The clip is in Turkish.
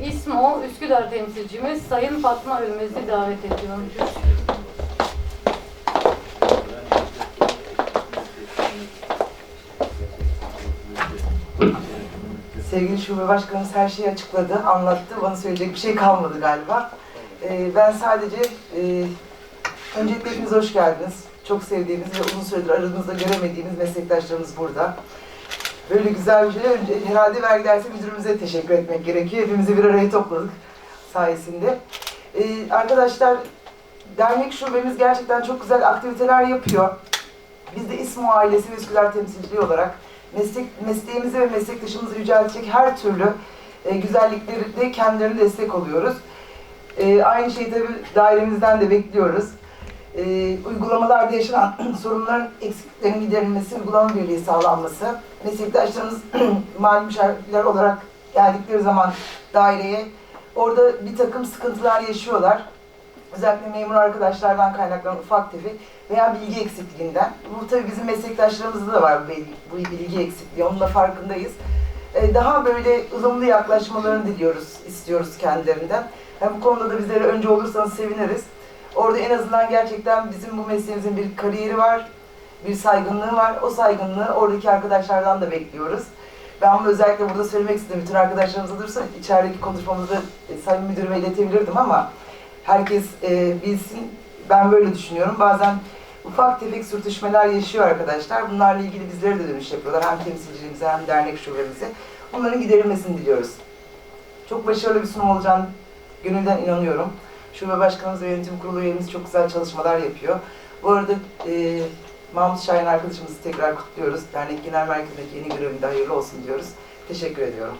İSMO Üsküdar temsilcimiz Sayın Fatma Ölmez'i davet ediyorum. Sevgili Şube Başkanımız her şeyi açıkladı, anlattı. Bana söyleyecek bir şey kalmadı galiba. Ee, ben sadece, e, öncelikle hepiniz hoş geldiniz. Çok sevdiğimiz ve uzun süredir aranızda göremediğimiz meslektaşlarımız burada. Böyle güzel bir şey. Önce herhalde vergi dersi müdürümüze teşekkür etmek gerekiyor. Hepimizi bir araya topladık sayesinde. Ee, arkadaşlar, dernek şubemiz gerçekten çok güzel aktiviteler yapıyor. Biz de İSMO ailesi ve Üsküdar temsilciliği olarak meslek, mesleğimizi ve meslektaşımızı yüceltecek her türlü e, güzellikleri de kendilerine destek oluyoruz. E, aynı şeyi tabii dairemizden de bekliyoruz. E, uygulamalarda yaşanan sorunların eksikliklerinin giderilmesi, uygulama birliği sağlanması, meslektaşlarımız mali müşavirler olarak geldikleri zaman daireye orada bir takım sıkıntılar yaşıyorlar. Özellikle memur arkadaşlardan kaynaklanan ufak tefek veya bilgi eksikliğinden. Bu tabii bizim meslektaşlarımızda da var bu bilgi, eksikliği, onun da farkındayız. Ee, Daha böyle ılımlı yaklaşmalarını diliyoruz, istiyoruz kendilerinden. Yani bu konuda da bizlere önce olursanız seviniriz. Orada en azından gerçekten bizim bu mesleğimizin bir kariyeri var, bir saygınlığı var. O saygınlığı oradaki arkadaşlardan da bekliyoruz. Ben bunu özellikle burada söylemek istedim. Bütün arkadaşlarımıza durursa içerideki konuşmamızı e, Sayın Müdürüme iletebilirdim ama herkes e, bilsin. Ben böyle düşünüyorum. Bazen ufak tefek sürtüşmeler yaşıyor arkadaşlar. Bunlarla ilgili bizlere de dönüş yapıyorlar. Hem temsilciliğimize hem dernek şubemize. Bunların giderilmesini diliyoruz. Çok başarılı bir sunum olacağını gönülden inanıyorum. Şube Başkanımız ve Yönetim Kurulu üyemiz çok güzel çalışmalar yapıyor. Bu arada e, Mahmut Şahin arkadaşımızı tekrar kutluyoruz. Dernek Genel Merkezi'ndeki yeni görevinde hayırlı olsun diyoruz. Teşekkür ediyorum.